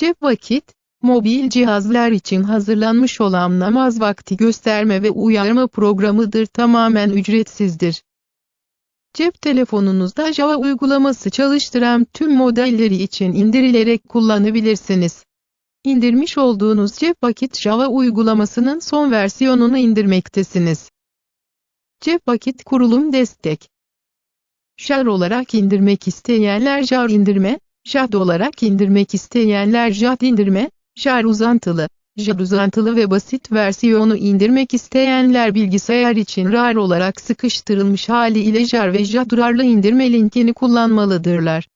Cep vakit, mobil cihazlar için hazırlanmış olan namaz vakti gösterme ve uyarma programıdır tamamen ücretsizdir. Cep telefonunuzda Java uygulaması çalıştıran tüm modelleri için indirilerek kullanabilirsiniz. İndirmiş olduğunuz cep vakit Java uygulamasının son versiyonunu indirmektesiniz. Cep vakit kurulum destek. JAR olarak indirmek isteyenler JAR indirme, JAD olarak indirmek isteyenler JAD indirme, JAR uzantılı, JAR uzantılı ve basit versiyonu indirmek isteyenler bilgisayar için RAR olarak sıkıştırılmış hali ile JAR ve JAD RAR'lı indirme linkini kullanmalıdırlar.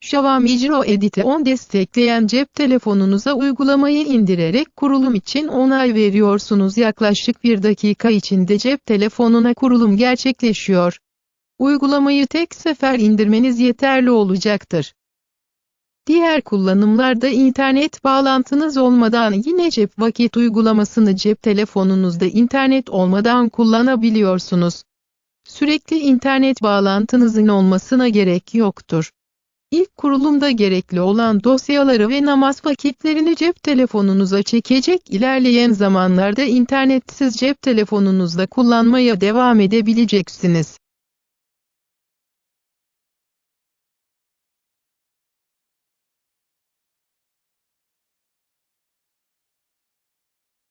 Java Micro Edit'i 10 destekleyen cep telefonunuza uygulamayı indirerek kurulum için onay veriyorsunuz. Yaklaşık bir dakika içinde cep telefonuna kurulum gerçekleşiyor. Uygulamayı tek sefer indirmeniz yeterli olacaktır. Diğer kullanımlarda internet bağlantınız olmadan yine cep vakit uygulamasını cep telefonunuzda internet olmadan kullanabiliyorsunuz. Sürekli internet bağlantınızın olmasına gerek yoktur. İlk kurulumda gerekli olan dosyaları ve namaz vakitlerini cep telefonunuza çekecek ilerleyen zamanlarda internetsiz cep telefonunuzda kullanmaya devam edebileceksiniz.